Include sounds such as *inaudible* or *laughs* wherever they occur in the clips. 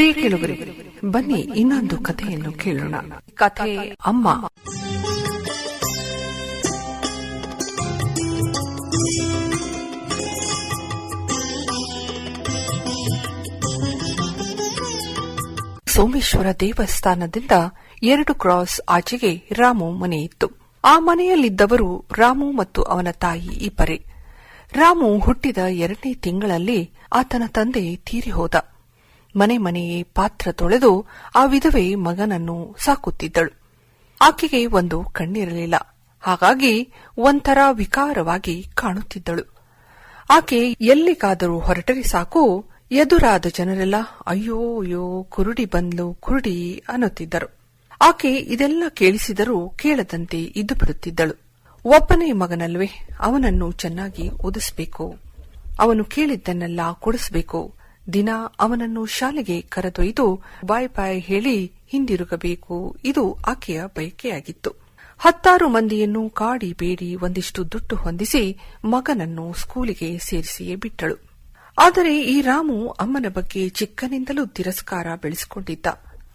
ಪ್ರಿಯ ಕೇಳುಗರೆ ಬನ್ನಿ ಇನ್ನೊಂದು ಕಥೆಯನ್ನು ಕೇಳೋಣ. ಕಥೆ ಅಮ್ಮ. ಸೋಮೇಶ್ವರ ದೇವಸ್ಥಾನದಿಂದ ಎರಡು ಕ್ರಾಸ್ ಆಚೆಗೆ ರಾಮು ಮನೆ ಇತ್ತು ಆ ಮನೆಯಲ್ಲಿದ್ದವರು ರಾಮು ಮತ್ತು ಅವನ ತಾಯಿ ಇಬ್ಬರೇ. ರಾಮು ಹುಟ್ಟಿದ ಎರಡನೇ ತಿಂಗಳಲ್ಲಿ ಆತನ ತಂದೆ ತೀರಿ ಹೋದ ಮನೆ ಮನೆಯೇ ಪಾತ್ರ ತೊಳೆದು ಆ ವಿಧವೆ ಮಗನನ್ನು ಸಾಕುತ್ತಿದ್ದಳು. ಆಕೆಗೆ ಒಂದು ಕಣ್ಣಿರಲಿಲ್ಲ. ಹಾಗಾಗಿ ಒಂಥರ ವಿಕಾರವಾಗಿ ಕಾಣುತ್ತಿದ್ದಳು. ಆಕೆ ಎಲ್ಲಿಗಾದರೂ ಹೊರಟರೆ ಸಾಕು, ಎದುರಾದ ಜನರೆಲ್ಲ ಅಯ್ಯೋ ಅಯ್ಯೋ, ಕುರುಡಿ ಬಂದ್ಲು, ಕುರುಡಿ ಅನ್ನುತ್ತಿದ್ದರು. ಆಕೆ ಇದೆಲ್ಲ ಕೇಳಿಸಿದರೂ ಕೇಳದಂತೆ ಇದ್ದು ಬಿಡುತ್ತಿದ್ದಳು ಒಬ್ಬನೇ ಮಗನಲ್ವೇ, ಅವನನ್ನು ಚೆನ್ನಾಗಿ ಓದಿಸಬೇಕು. ಅವನು ಕೇಳಿದ್ದನ್ನೆಲ್ಲ ಕೊಡಿಸಬೇಕು. ದಿನ ಅವನನ್ನು ಶಾಲೆಗೆ ಕರೆದೊಯ್ದು ಬಾಯ್ ಬಾಯ್ ಹೇಳಿ ಹಿಂದಿರುಗಬೇಕು. ಇದು ಆಕೆಯ ಬಯಕೆಯಾಗಿತ್ತು. ಹತ್ತಾರು ಮಂದಿಯನ್ನು ಕಾಡಿ ಬೇಡಿ ಒಂದಿಷ್ಟು ದುಡ್ಡು ಹೊಂದಿಸಿ ಮಗನನ್ನು ಸ್ಕೂಲಿಗೆ ಸೇರಿಸಿಯೇ ಬಿಟ್ಟಳು. ಆದರೆ ಈ ರಾಮು ಅಮ್ಮನ ಬಗ್ಗೆ ಚಿಕ್ಕನಿಂದಲೂ ತಿರಸ್ಕಾರ ಬೆಳೆಸಿಕೊಂಡಿದ್ದ.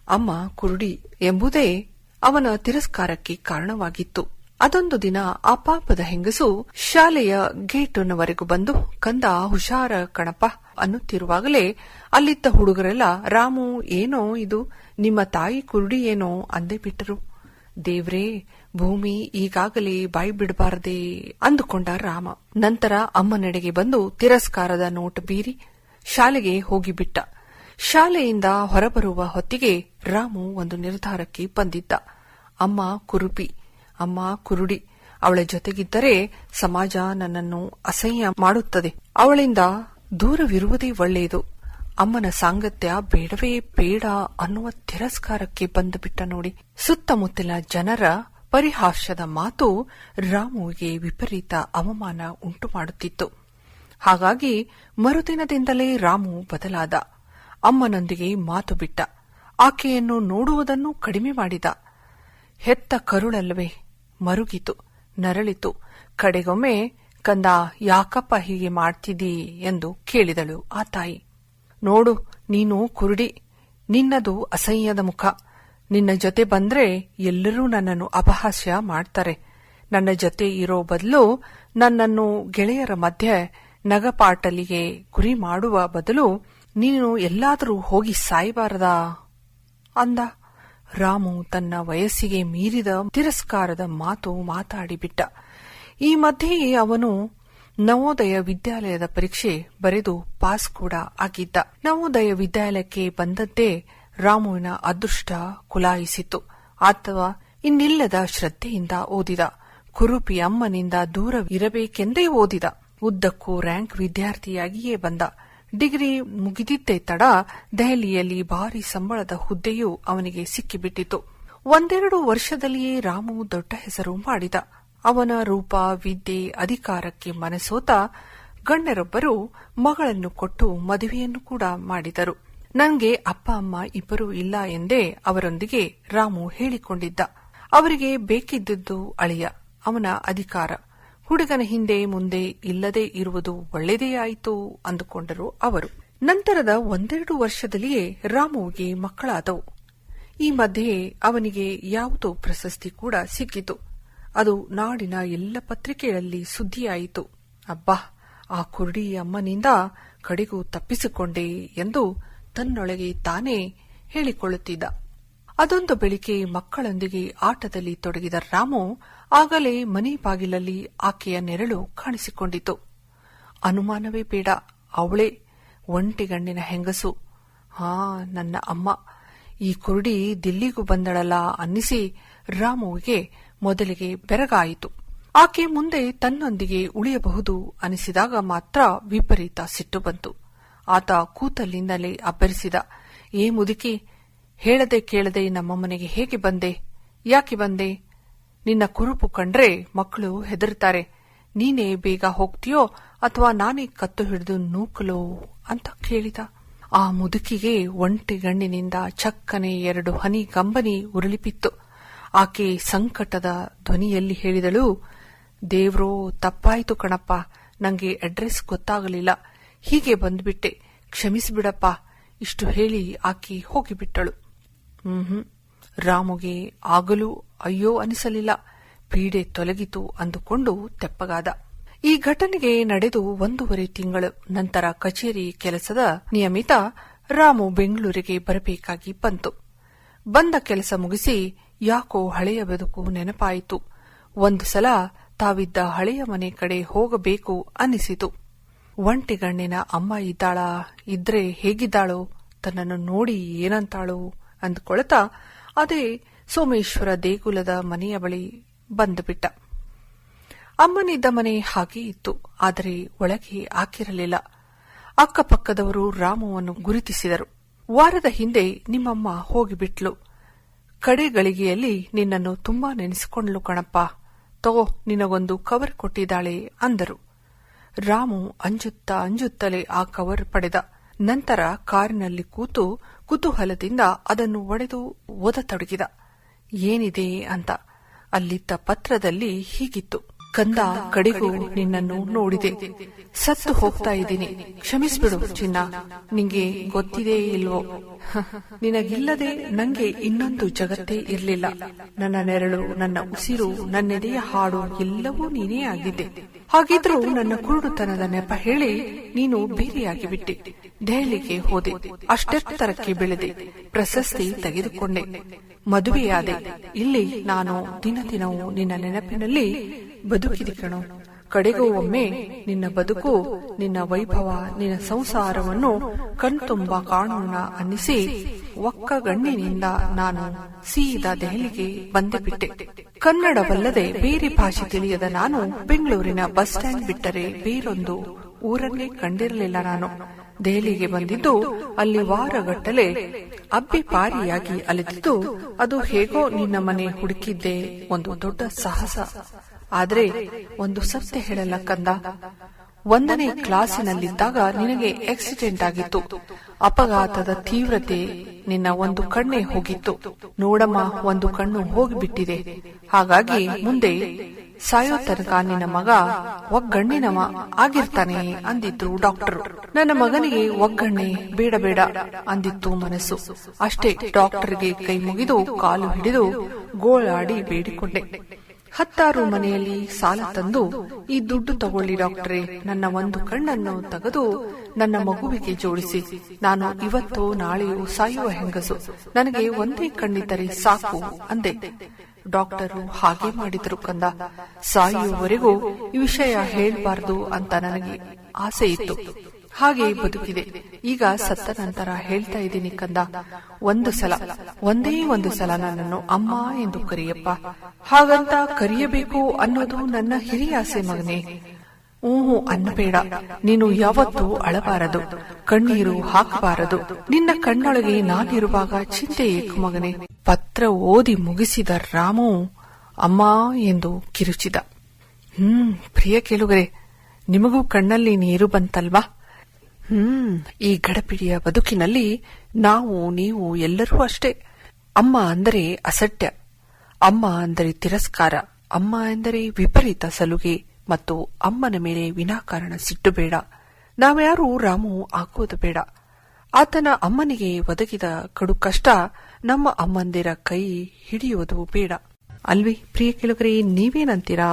ಅಮ್ಮ ಕುರುಡಿ ಎಂಬುದೇ ಅವನ ತಿರಸ್ಕಾರಕ್ಕೆ ಕಾರಣವಾಗಿತ್ತು. ಅದೊಂದು ದಿನ ಆ ಪಾಪದ ಹೆಂಗಸು ಶಾಲೆಯ ಗೇಟ್ನವರೆಗೂ ಬಂದು, ಕಂದ, ಹುಷಾರ ಕಣಪ ಅನ್ನುತ್ತಿರುವಾಗಲೇ ಅಲ್ಲಿದ್ದ ಹುಡುಗರೆಲ್ಲ, ರಾಮು, ಏನೋ ಇದು? ನಿಮ್ಮ ತಾಯಿ ಕುರುಡಿ ಏನೋ? ಅಂದೇ ಬಿಟ್ಟರು. ದೇವ್ರೇ, ಭೂಮಿ ಈಗಾಗಲೇ ಬಾಯಿ ಬಿಡಬಾರದೆ, ಅಂದುಕೊಂಡ ರಾಮ. ನಂತರ ಅಮ್ಮನೆಡೆಗೆ ಬಂದು ತಿರಸ್ಕಾರದ ನೋಟ್ ಬೀರಿ ಶಾಲೆಗೆ ಹೋಗಿಬಿಟ್ಟ. ಶಾಲೆಯಿಂದ ಹೊರಬರುವ ಹೊತ್ತಿಗೆ ರಾಮು ಒಂದು ನಿರ್ಧಾರಕ್ಕೆ ಬಂದಿದ್ದ. ಅಮ್ಮ, ಕುರುಪಿ ಅಮ್ಮ ಕುರುಡಿ, ಅವಳ ಜೊತೆಗಿದ್ದರೆ ಸಮಾಜ ನನ್ನನ್ನು ಅಸಹ್ಯ ಮಾಡುತ್ತದೆ. ಅವಳಿಂದ ದೂರವಿರುವುದೇ ಒಳ್ಳೆಯದು. ಅಮ್ಮನ ಸಾಂಗತ್ಯ ಬೇಡವೇ ಬೇಡ ಅನ್ನುವ ತಿರಸ್ಕಾರಕ್ಕೆ ಬಂದುಬಿಟ್ಟ ನೋಡಿ. ಸುತ್ತಮುತ್ತಲ ಜನರ ಪರಿಹಾಸ್ಯದ ಮಾತು ರಾಮುವಿಗೆ ವಿಪರೀತ ಅವಮಾನ ಉಂಟು ಮಾಡುತ್ತಿತ್ತು. ಹಾಗಾಗಿ ಮರುದಿನದಿಂದಲೇ ರಾಮು ಬದಲಾದ. ಅಮ್ಮನೊಂದಿಗೆ ಮಾತು ಬಿಟ್ಟ. ಆಕೆಯನ್ನು ನೋಡುವುದನ್ನು ಕಡಿಮೆ ಮಾಡಿದ. ಹೆತ್ತ ಕರುಳಲ್ಲವೇ ಮರುಗಿತು, ನರಳಿತು. ಕಡೆಗೊಮ್ಮೆ, ಕಂದ, ಯಾಕಪ್ಪ ಹೀಗೆ ಮಾಡ್ತಿದ್ದೀ? ಎಂದು ಕೇಳಿದಳು ಆ ತಾಯಿ. ನೋಡು, ನೀನು ಕುರುಡಿ. ನಿನ್ನದು ಅಸಹ್ಯದ ಮುಖ. ನಿನ್ನ ಜೊತೆ ಬಂದ್ರೆ ಎಲ್ಲರೂ ನನ್ನನ್ನು ಅಪಹಾಸ್ಯ ಮಾಡ್ತಾರೆ. ನನ್ನ ಜೊತೆ ಇರೋ ಬದಲು ನನ್ನನ್ನು ಗೆಳೆಯರ ಮಧ್ಯೆ ನಗಪಾಟಲಿಗೆ ಗುರಿ ಮಾಡುವ ಬದಲು ನೀನು ಎಲ್ಲಾದರೂ ಹೋಗಿ ಸಾಯಬಾರದಾ? ಅಂದ. ರಾಮು ತನ್ನ ವಯಸ್ಸಿಗೆ ಮೀರಿದ ತಿರಸ್ಕಾರದ ಮಾತು ಮಾತಾಡಿಬಿಟ್ಟ. ಈ ಮಧ್ಯೆಯೇ ಅವನು ನವೋದಯ ವಿದ್ಯಾಲಯದ ಪರೀಕ್ಷೆ ಬರೆದು ಪಾಸ್ ಕೂಡ ಆಗಿದ್ದ. ನವೋದಯ ವಿದ್ಯಾಲಯಕ್ಕೆ ಬಂದದ್ದೇ ರಾಮುವಿನ ಅದೃಷ್ಟ ಕುಲಾಯಿಸಿತು ಅಥವಾ ಇನ್ನಿಲ್ಲದ ಶ್ರದ್ಧೆಯಿಂದ ಓದಿದ. ಕುರುಪಿ ಅಮ್ಮನಿಂದ ದೂರವಿರಬೇಕೆಂದೇ ಓದಿದ. ಉದ್ದಕ್ಕೂ ರ್ಯಾಂಕ್ ವಿದ್ಯಾರ್ಥಿಯಾಗಿಯೇ ಬಂದ. ಡಿಗ್ರಿ ಮುಗಿದಿದ್ದೇ ತಡ ದೆಹಲಿಯಲ್ಲಿ ಭಾರಿ ಸಂಬಳದ ಹುದ್ದೆಯೂ ಅವನಿಗೆ ಸಿಕ್ಕಿಬಿಟ್ಟಿತು ಒಂದೆರಡು ವರ್ಷದಲ್ಲಿಯೇ ರಾಮು ದೊಡ್ಡ ಹೆಸರು ಮಾಡಿದ. ಅವನ ರೂಪ, ವಿದ್ಯೆ, ಅಧಿಕಾರಕ್ಕೆ ಮನಸೋತ ಗಣ್ಯರೊಬ್ಬರು ಮಗಳನ್ನು ಕೊಟ್ಟು ಮದುವೆಯನ್ನು ಕೂಡ ಮಾಡಿದರು. ನನಗೆ ಅಪ್ಪ, ಅಮ್ಮ ಇಬ್ಬರೂ ಇಲ್ಲ ಎಂದೇ ಅವರೊಂದಿಗೆ ರಾಮು ಹೇಳಿಕೊಂಡಿದ್ದ. ಅವರಿಗೆ ಬೇಕಿದ್ದದ್ದು ಅಳಿಯ, ಅವನ ಅಧಿಕಾರ. ಹುಡುಗನ ಹಿಂದೆ ಮುಂದೆ ಇಲ್ಲದೆ ಇರುವುದು ಒಳ್ಳೆಯದೇ ಆಯಿತು ಅಂದುಕೊಂಡರು ಅವರು. ನಂತರದ ಒಂದೆರಡು ವರ್ಷದಲ್ಲಿಯೇ ರಾಮುವಿಗೆ ಮಕ್ಕಳಾದವು. ಈ ಮಧ್ಯೆ ಅವನಿಗೆ ಯಾವುದೋ ಪ್ರಶಸ್ತಿ ಕೂಡ ಸಿಕ್ಕಿತು. ಅದು ನಾಡಿನ ಎಲ್ಲ ಪತ್ರಿಕೆಗಳಲ್ಲಿ ಸುದ್ದಿಯಾಯಿತು. ಅಬ್ಬಾ, ಆ ಕುರುಡಿ ಅಮ್ಮನಿಂದ ಕಡೆಗೂ ತಪ್ಪಿಸಿಕೊಂಡೆ ಎಂದು ತನ್ನೊಳಗೆ ತಾನೇ ಹೇಳಿಕೊಳ್ಳುತ್ತಿದ್ದ. ಅದೊಂದು ಬೆಳಿಗ್ಗೆ ಮಕ್ಕಳೊಂದಿಗೆ ಆಟದಲ್ಲಿ ತೊಡಗಿದ ರಾಮು ಆಗಲೇ ಮನೆ ಬಾಗಿಲಲ್ಲಿ ಆಕೆಯ ನೆರಳು ಕಾಣಿಸಿಕೊಂಡಿತು. ಅನುಮಾನವೇ ಬೇಡ, ಅವಳೇ ಒಂಟಿಗಣ್ಣಿನ ಹೆಂಗಸು. ಹಾ, ನನ್ನ ಅಮ್ಮ. ಈ ಕುರುಡಿ ದಿಲ್ಲಿಗೂ ಬಂದಳಲ್ಲ ಅನ್ನಿಸಿ ರಾಮುವಿಗೆ ಮೊದಲಿಗೆ ಬೆರಗಾಯಿತು. ಆಕೆ ಮುಂದೆ ತನ್ನೊಂದಿಗೆ ಉಳಿಯಬಹುದು ಅನಿಸಿದಾಗ ಮಾತ್ರ ವಿಪರೀತ ಸಿಟ್ಟು ಬಂತು. ಆತ ಕೂತಲ್ಲಿಂದಲೇ ಅಬ್ಬರಿಸಿದ, ಏ ಮುದುಕಿ ಹೇಳದೆ ಕೇಳದೆ ನಮ್ಮ ಮನೆಗೆ ಹೇಗೆ ಬಂದೆ? ಯಾಕೆ ಬಂದೆ? ನಿನ್ನ ಕುರುಪು ಕಂಡ್ರೆ ಮಕ್ಕಳು ಹೆದರ್ತಾರೆ ನೀನೇ ಬೇಗ ಹೋಗ್ತೀಯೋ ಅಥವಾ ನಾನೇ ಕತ್ತು ಹಿಡಿದು ನೂಕಲೋ ಅಂತ ಕೇಳಿದ. ಆ ಮುದುಕಿಗೆ ಒಂಟಿ ಗಣ್ಣಿನಿಂದ ಚಕ್ಕನೆ ಎರಡು ಹನಿ ಕಂಬನಿ ಉರುಳಿಪಿತ್ತು ಆಕೆ ಸಂಕಟದ ಧ್ವನಿಯಲ್ಲಿ ಹೇಳಿದಳು, ದೇವ್ರೋ, ತಪ್ಪಾಯ್ತು ಕಣಪ್ಪ. ನಂಗೆ ಅಡ್ರೆಸ್ ಗೊತ್ತಾಗಲಿಲ್ಲ. ಹೀಗೆ ಬಂದ್ಬಿಟ್ಟೆ. ಕ್ಷಮಿಸಿಬಿಡಪ್ಪ. ಇಷ್ಟು ಹೇಳಿ ಆಕೆ ಹೋಗಿಬಿಟ್ಟಳು. ರಾಮುಗೆ ಆಗಲೂ ಅಯ್ಯೋ ಅನಿಸಲಿಲ್ಲ. ಪೀಡೆ ತೊಲಗಿತು ಅಂದುಕೊಂಡು ತೆಪ್ಪಗಾದ. ಈ ಘಟನೆಗೆ ನಡೆದು ಒಂದೂವರೆ ತಿಂಗಳು ನಂತರ ಕಚೇರಿ ಕೆಲಸದ ನಿಯಮಿತ ರಾಮು ಬೆಂಗಳೂರಿಗೆ ಬರಬೇಕಾಗಿ ಬಂತು. ಬಂದ ಕೆಲಸ ಮುಗಿಸಿ ಯಾಕೋ ಹಳೆಯ ಬದುಕು ನೆನಪಾಯಿತು. ಒಂದು ಸಲ ತಾವಿದ್ದ ಹಳೆಯ ಮನೆ ಕಡೆ ಹೋಗಬೇಕು ಅನಿಸಿತು. ಒಂಟಿಗಣ್ಣಿನ ಅಮ್ಮ ಇದ್ದಾಳಾ? ಇದ್ರೆ ಹೇಗಿದ್ದಾಳೋ? ತನ್ನನ್ನು ನೋಡಿ ಏನಂತಾಳೋ? ಅಂದುಕೊಳ್ತಾ ಅದೇ ಸೋಮೇಶ್ವರ ದೇಗುಲದ ಮನೆಯ ಬಳಿ ಬಂದುಬಿಟ್ಟ ಅಮ್ಮನಿದ್ದ ಮನೆ ಹಾಗೆ ಇತ್ತು, ಆದರೆ ಒಳಗೆ ಹಾಕಿರಲಿಲ್ಲ. ಅಕ್ಕಪಕ್ಕದವರು ರಾಮುವನ್ನು ಗುರುತಿಸಿದರು. ವಾರದ ಹಿಂದೆ ನಿಮ್ಮಮ್ಮ ಹೋಗಿಬಿಟ್ಲು. ಕಡೆಗಳಿಗೆಯಲ್ಲಿ ನಿನ್ನನ್ನು ತುಂಬಾ ನೆನೆಸಿಕೊಂಡ್ಲು ಕಣಪ್ಪ. ತಗೋ, ನಿನಗೊಂದು ಕವರ್ ಕೊಟ್ಟಿದ್ದಾಳೆ ಅಂದರು. ರಾಮು ಅಂಜುತ್ತಾ ಅಂಜುತ್ತಲೇ ಆ ಕವರ್ ಪಡೆದ. ನಂತರ ಕಾರಿನಲ್ಲಿ ಕೂತು ಕುತೂಹಲದಿಂದ ಅದನ್ನು ಒಡೆದು ಓದತೊಡಗಿದ. ಏನಿದೆ ಅಂತ ಅಲ್ಲಿದ್ದ ಪತ್ರದಲ್ಲಿ ಹೀಗಿತ್ತು. ಕಂದ, ಕಡೆಗೂ ನಿನ್ನನ್ನು ನೋಡಿದೆ. ಸತ್ತು ಹೋಗ್ತಾ ಇದ್ದೀನಿ. ಕ್ಷಮಿಸ್ಬಿಡು, ಚಿನ್ನ. ನಿಂಗೆ ಗೊತ್ತಿದೆ ಇಲ್ವೋ? *laughs* ನಿನಗಿಲ್ಲದೆ ನಂಗೆ ಇನ್ನೊಂದು ಜಗತ್ತೇ ಇರಲಿಲ್ಲ. ನನ್ನ ನೆರಳು, ನನ್ನ ಉಸಿರು, ನನ್ನೆದೆಯ ಹಾಡು ಎಲ್ಲವೂ ನೀನೇ ಆಗಿದ್ದೆ. ಹಾಗಿದ್ರೂ ನನ್ನ ಕುರುಡುತನದ ನೆಪ ಹೇಳಿ ನೀನು ಬೇರೆಯಾಗಿ ಬಿಟ್ಟೆ ದೆಹಲಿಗೆ ಹೋದೆ. ಅಷ್ಟೆತ್ತರಕ್ಕೆ ಬೆಳೆದೆ. ಪ್ರಶಸ್ತಿ ತೆಗೆದುಕೊಂಡೆ. ಮದುವೆಯಾದೆ. ಇಲ್ಲಿ ನಾನು ದಿನ ದಿನವೂ ನಿನ್ನ ನೆನಪಿನಲ್ಲಿ ಬದುಕಿದೆ ಕಡೆಗೂ ಒಮ್ಮೆ ನಿನ್ನ ಬದುಕು, ನಿನ್ನ ವೈಭವ, ನಿನ್ನ ಸಂಸಾರವನ್ನು ಕಣ್ತುಂಬ ಕಾಣೋಣ ಅನ್ನಿಸಿ ಒಕ್ಕಗಣ್ಣಿನಿಂದ ನಾನು ಸೀದಾ ದೆಹಲಿಗೆ ಬಂದೆ ಬಿಟ್ಟೆ ಕನ್ನಡವಲ್ಲದೆ ಬೇರೆ ಭಾಷೆ ತಿಳಿಯದ ನಾನು ಬೆಂಗಳೂರಿನ ಬಸ್ ಸ್ಟ್ಯಾಂಡ್ ಬಿಟ್ಟರೆ ಬೇರೊಂದು ಊರನ್ನೇ ಕಂಡಿರಲಿಲ್ಲ ನಾನು. ದೆಹಲಿಗೆ ಬಂದಿದ್ದು ಅಲ್ಲಿ ವಾರಗಟ್ಟಲೆ ಅಬ್ಬಿ ಪಾರಿಯಾಗಿ ಅಲೆದಿದ್ದು ಅದು ಹೇಗೋ ನಿನ್ನ ಮನೆ ಹುಡುಕಿದ್ದೆ ಒಂದು ದೊಡ್ಡ ಸಾಹಸ. ಆದ್ರೆ ಒಂದು ಸತ್ಯ ಹೇಳಲ್ಲ ಕಂದ. ಒಂದನೇ ಕ್ಲಾಸಿನಲ್ಲಿದ್ದಾಗ ನಿನಗೆ ಆಕ್ಸಿಡೆಂಟ್ ಆಗಿತ್ತು. ಅಪಘಾತದ ತೀವ್ರತೆ ನಿನ್ನ ಒಂದು ಕಣ್ಣೇ ಹೋಗಿತ್ತು. ನೋಡಮ್ಮ, ಒಂದು ಕಣ್ಣು ಹೋಗಿಬಿಟ್ಟಿದೆ. ಹಾಗಾಗಿ ಮುಂದೆ ಸಾಯೋ ತನಕ ನಿನ್ನ ಮಗ ಒಗ್ಗಣ್ಣಿನವ ಆಗಿರ್ತಾನೆ ಅಂದಿದ್ರು ಡಾಕ್ಟರ್. ನನ್ನ ಮಗನಿಗೆ ಒಗ್ಗಣ್ಣೆ ಬೇಡ ಬೇಡ ಅಂದಿತ್ತು ಮನಸ್ಸು. ಅಷ್ಟೇ ಡಾಕ್ಟರ್ಗೆ ಕೈ ಮುಗಿದು ಕಾಲು ಹಿಡಿದು ಗೋಳಾಡಿ ಬೇಡಿಕೊಂಡೆ. ಹತ್ತಾರು ಮನೆಯಲ್ಲಿ ಸಾಲ ತಂದು, ಈ ದುಡ್ಡು ತಗೊಳ್ಳಿ ಡಾಕ್ಟ್ರೆ, ನನ್ನ ಒಂದು ಕಣ್ಣನ್ನು ತೆಗೆದು ನನ್ನ ಮಗುವಿಗೆ ಜೋಡಿಸಿ. ನಾನು ಇವತ್ತು ನಾಳೆಯೂ ಸಾಯುವ ಹೆಂಗಸು. ನನಗೆ ಒಂದೇ ಕಣ್ಣಿದ್ದರೆ ಸಾಕು, ಅಂದೆ. ಡಾಕ್ಟರು ಹಾಗೆ ಮಾಡಿದ್ರು ಕಂದ. ಸಾಯುವವರೆಗೂ ಈ ವಿಷಯ ಹೇಳಬಾರದು ಅಂತ ನನಗೆ ಆಸೆ ಇತ್ತು ಹಾಗೆ ಬದುಕಿದೆ ಈಗ ಸತ್ತ ನಂತರ ಹೇಳ್ತಾ ಇದ್ದೀನಿ ಕಂದ, ಒಂದು ಸಲ, ಒಂದೇ ಒಂದು ಸಲ ನನ್ನನ್ನು ಅಮ್ಮ ಎಂದು ಕರೆಯಪ್ಪ. ಹಾಗಂತ ಕರೆಯಬೇಕು ಅನ್ನೋದು ನನ್ನ ಹಿರಿಯ ಆಸೆ ಮಗನೇ. ಊಹು ಅನ್ನಬೇಡ. ನೀನು ಯಾವತ್ತೂ ಅಳಬಾರದು. ಕಣ್ಣೀರು ಹಾಕಬಾರದು. ನಿನ್ನ ಕಣ್ಣೊಳಗೆ ನಾನಿರುವಾಗ ಚಿಂತೆ ಏಕು ಮಗನೇ. ಪತ್ರ ಓದಿ ಮುಗಿಸಿದ ರಾಮು ಅಮ್ಮ ಎಂದು ಕಿರುಚಿದ. ಹ್ಮ್, ಪ್ರಿಯ ಕೇಳುಗರೆ, ನಿಮಗೂ ಕಣ್ಣಲ್ಲಿ ನೀರು ಬಂತಲ್ವಾ? ಹ್ಮ್, ಈ ಗಡಪಿಡಿಯ ಬದುಕಿನಲ್ಲಿ ನಾವು, ನೀವು ಎಲ್ಲರೂ ಅಷ್ಟೇ. ಅಮ್ಮ ಅಂದರೆ ಅಸಡ್ಡ ಅಮ್ಮ ಅಂದರೆ ತಿರಸ್ಕಾರ. ಅಮ್ಮ ಎಂದರೆ ವಿಪರೀತ ಸಲುಗೆ ಮತ್ತು ಅಮ್ಮನ ಮೇಲೆ ವಿನಾಕಾರಣ ಸಿಟ್ಟು ಬೇಡ. ನಾವ್ಯಾರೂ ರಾಮು ಆಗೋದು ಬೇಡ. ಆತನ ಅಮ್ಮನಿಗೆ ಒದಗಿದ ಕಡು ಕಷ್ಟ ನಮ್ಮ ಅಮ್ಮಂದಿರ ಕೈ ಹಿಡಿಯುವುದು ಬೇಡ. ಅಲ್ವಿ, ಪ್ರಿಯ ಕೆಳಗರೆ, ನೀವೇನಂತೀರಾ?